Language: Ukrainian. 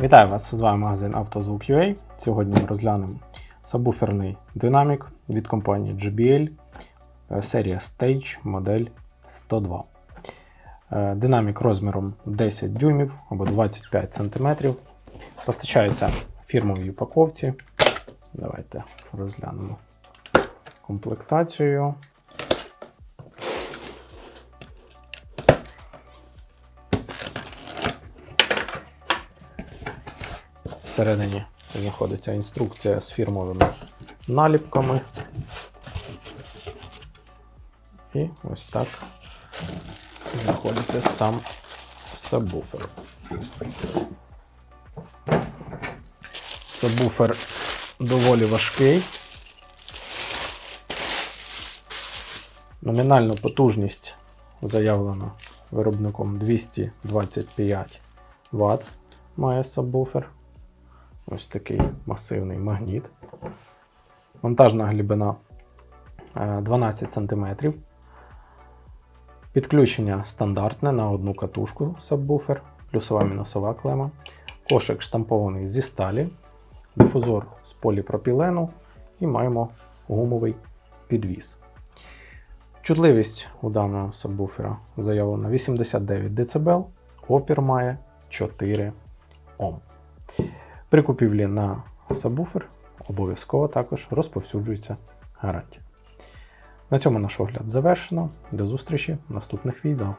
Вітаю вас! З вами магазин «Автозвук.UA». Сьогодні ми розглянемо сабвуферний динамік від компанії JBL, е, серія Stage модель 102. Е, Динамік розміром 10 дюймів або 25 см. Постачається в фірмовій упаковці. Давайте розглянемо комплектацію. Всередині знаходиться інструкція з фірмовими наліпками. І ось так знаходиться сам сабвуфер. Сабвуфер доволі важкий. Номінальну потужність заявлено виробником 225 Вт має сабвуфер. Ось такий масивний магніт. Монтажна глибина е, 12 см. Підключення стандартне на одну катушку сабвуфер, плюсова мінусова клема. Кошик штампований зі сталі, дифузор з поліпропілену і маємо гумовий підвіс. Чутливість у даного сабвуфера заявлена 89 дБ, опір має 4 Ом. При купівлі на сабвуфер обов'язково також розповсюджується гарантія. На цьому наш огляд завершено. До зустрічі в наступних відео.